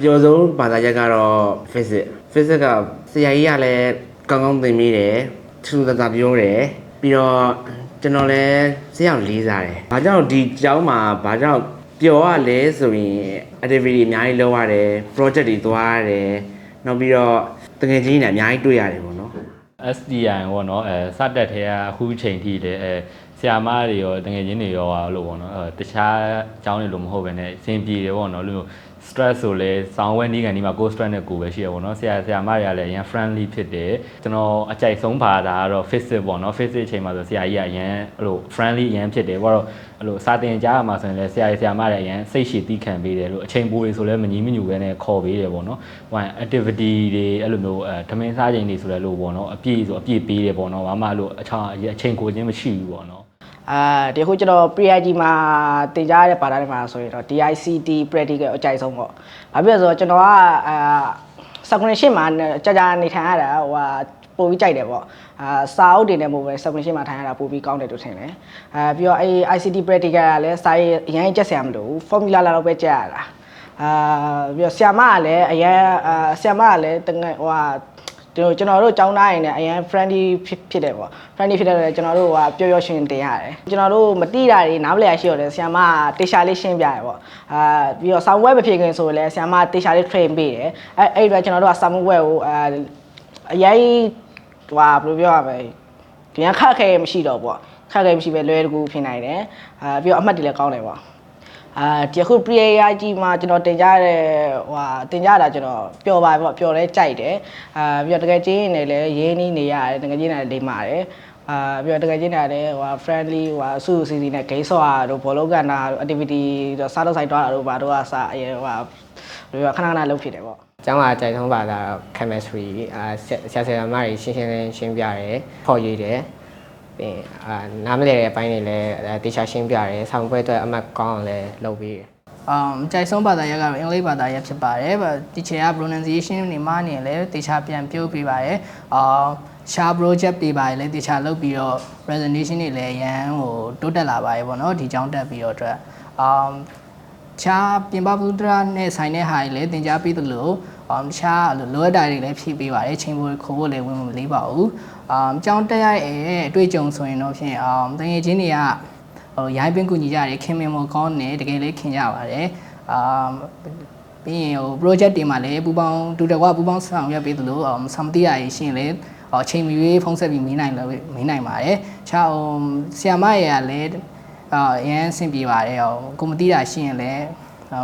အပြောဆုံးဘာသာရပ်ကတော့ physics physics ကဆရာကြီးကလည်းကောင်းကောင်းသင်မိတယ်ထူးထူးခြားခြားပြောတယ်ပြီးတော့ကျွန်တော်လည်းဆရာကိုလေးစားတယ်ဘာကြောင့်ဒီကျောင်းမှာဘာကြောင့်ပျော်ရလဲဆိုရင် activity အများကြီးလုပ်ရတယ် project တွေသွားရတယ်နောက်ပြီးတော့တကယ်ချင်းတွေအများကြီးတွေ့ရတယ်ပေါ့နော် SDI ပေါ့နော်အဲစတက်ထဲကအခုချိန်ထိလေအဲဆရာမတွေရောတငယ်ချင်းတွေရောဟာလို့ပေါ့နော်အဲတခြားအကြောင်းတွေလို့မဟုတ်ဘဲနဲ့အဆင်ပြေတယ်ပေါ့နော်လို့ stress ဆိုလဲစောင်းဝဲနီးကန်ဒီမှာကို stress နဲ့ကိုပဲရှိရပေါ့နော်ဆရာဆရာမတွေကလည်းအရင် friendly ဖြစ်တယ်ကျွန်တော်အကြိုက်ဆုံးဘာသာကတော့ physics ပေါ့နော် physics အချိန်မှာဆိုဆရာကြီးကအရင်အဲ့လို friendly အရင်ဖြစ်တယ်ဘာလို့အဲ့လိုစာတင်ကြားရမှာဆိုရင်လည်းဆရာကြီးဆရာမတွေအရင်စိတ်ရှည်တီးခံပေးတယ်လို့အချိန်ပိုတွေဆိုလဲမညီမညူပဲနဲ့ခေါ်ပေးတယ်ပေါ့နော်ဟို activity တွေအဲ့လိုမျိုးအဲဓမင်းစားချိန်တွေဆိုလဲလို့ပေါ့နော်အပြည့်ဆိုအပြည့်ပေးတယ်ပေါ့နော်ဘာမှအဲ့လိုအချောင်းအချိန်ကိုချင်းမရှိဘူးပေါ့နော် အာဒီခုကျွန်တော် PIG မှာတင်ကြားရတဲ့ဘာသာတွေမှာဆိုရင်တော့ DICT practical အကြိုက်ဆုံးပေါ့။ဘာဖြစ်လဲဆိုတော့ကျွန်တော်ကအာစကွန်ရှင်းမှာကြာကြာနေထိုင်ရတာဟိုဟာပိုပြီးကြိုက်တယ်ပေါ့။အာစာအုပ်တင်တဲ့မို့ပဲစကွန်ရှင်းမှာထိုင်ရတာပိုပြီးကောင်းတယ်လို့ထင်တယ်။အာပြီးတော့အဲ ICT practical ကလည်းစာရေးအရင်ကြက်ဆရာမလို့ formula လာတော့ပဲကြက်ရတာ။အာပြီးတော့ဆရာမကလည်းအရင်အာဆရာမကလည်းတကယ်ဟိုဟာကျွန် တော်ကျွန်တော်တို့ចောင်းသားရင်လည်းအရင် friendly ဖြစ်ဖြစ်တယ်ပေါ့ friendly ဖြစ်တယ်လည်းကျွန်တော်တို့ကပျော်ပျော်ရွှင်ရွှင်တင်ရတယ်ကျွန်တော်တို့မတိတာတွေနားမလည်ရရှိတော့တယ်ဆရာမကတေချာလေးရှင်းပြတယ်ပေါ့အာပြီးတော့ software မဖြစ်ခင်ဆိုရင်လည်းဆရာမကတေချာလေး train ပေးတယ်အဲအဲ့ဒီတော့ကျွန်တော်တို့က software ကိုအာအရင်ဟိုဟာဘယ်လိုပြောရမလဲဒီကခက်ခဲမရှိတော့ပေါ့ခက်ခဲမရှိပဲလွယ်တကူဖြစ်နိုင်တယ်အာပြီးတော့အမှတ်တွေလည်းကောင်းတယ်ပေါ့ အာဒီခု prayer ကြီးမှာကျွန်တော်တင်ကြတဲ့ဟိုဟာတင်ကြတာကျွန်တော်ပျော်ပါပေါ့ပျော်လဲကြိုက်တယ်အာပြီးတော့တကယ်ချင်းနေလဲရင်းနှီးနေရတယ်တကယ်ချင်းနေလိမ့်ပါတယ်အာပြီးတော့တကယ်ချင်းနေလဲဟိုဟာ friendly ဟိုဟာစုစုစည်းစည်းနဲ့ game ဆော့ရတို့ဘောလုံးကန်တာတို့ activity တို့စားတော့ဆိုင်သွားတာတို့ဘာတို့ကစားအရင်ဟိုဟာဘယ်လိုခဏခဏလုပ်ဖြစ်တယ်ပေါ့ကျောင်းမှာအကြိုက်ဆုံးဘာသာ chemistry အာဆရာဆရာမတွေရှင်းရှင်းလင်းရှင်းပြတယ်ဖော်ရွေတယ် ပြီးရင်အာနားမလည်တဲ့အပိုင်းတွေလည်းတေချာရှင်းပြတယ်ဆောင်းပွဲအတွက်အမှတ်ကောင်းအောင်လည်းလုပ်ပေးတယ်အမ်ကြိုက်ဆုံးဘာသာရပ်ကတော့အင်္ဂလိပ်ဘာသာရပ်ဖြစ်ပါတယ်။ဒီချေက pronunciation တွေမှာနေလည်းတေချာပြန်ပြုတ်ပေးပါတယ်။အာရှာ project တွေပါလည်းတေချာလုပ်ပြီးတော့ presentation တွေလည်းအရန်ဟိုတိုးတက်လာပါတယ်ပေါ့နော်ဒီကြောင်းတက်ပြီးတော့အတွက်အမ် ချာပြင်ပဗုဒ္ဓရာနဲ့ဆိုင်တဲ့ဟာတွေလည်းသင်ကြားပေးသလိုအမ်ချာလိုအပ်တာတွေလည်းဖြည့်ပေးပါတယ်ချိန်ဖို့ခိုးဖို့လည်းဝင်မလေးပါဘူး။အမ်ကြောင်းတက်ရတဲ့အတွေ့အကြုံဆိုရင်တော့ဖြင့်အမ်တကယ်ချင်းတွေကဟိုရိုင်းပင်းကူညီကြတယ်ခင်မင်မကောင်းတယ်တကယ်လေးခင်ကြပါတယ်အာပြီးရင်ဟို project တွေမှာလည်းပူပေါင်းတူတကွာပူပေါင်းဆောင်ရွက်ပေးသလိုအမ်ဆမ်တီယာရေးရှင်လည်းဟိုချိန်မီရွေးဖုံးဆက်ပြီးမင်းနိုင်လို့မင်းနိုင်ပါတယ်ခြားဟိုဆီယမရရလည်း အာအရင်အဆင်ပြေပါတယ်ဟိုကိုမသိတာရှိရင်လည်း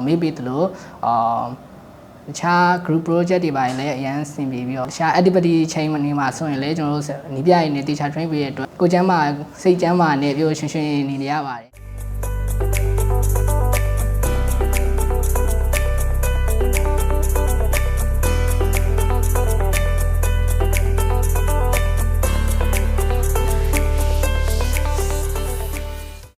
မေးပေးသလိုအာတခြား group project တွေပိုင်းလည်းအရင်ဆင်ပြေပြီးတော့တခြား activity ချိန်မနေမှာဆိုရင်လည်းကျွန်တော်တို့နီးပြရည်နဲ့ teacher train ပေးရတဲ့အတွက်ကိုကျမ်းမာစိတ်ကျမ်းမာနဲ့ပြောရွှင်ရွှင်နေရပါတယ်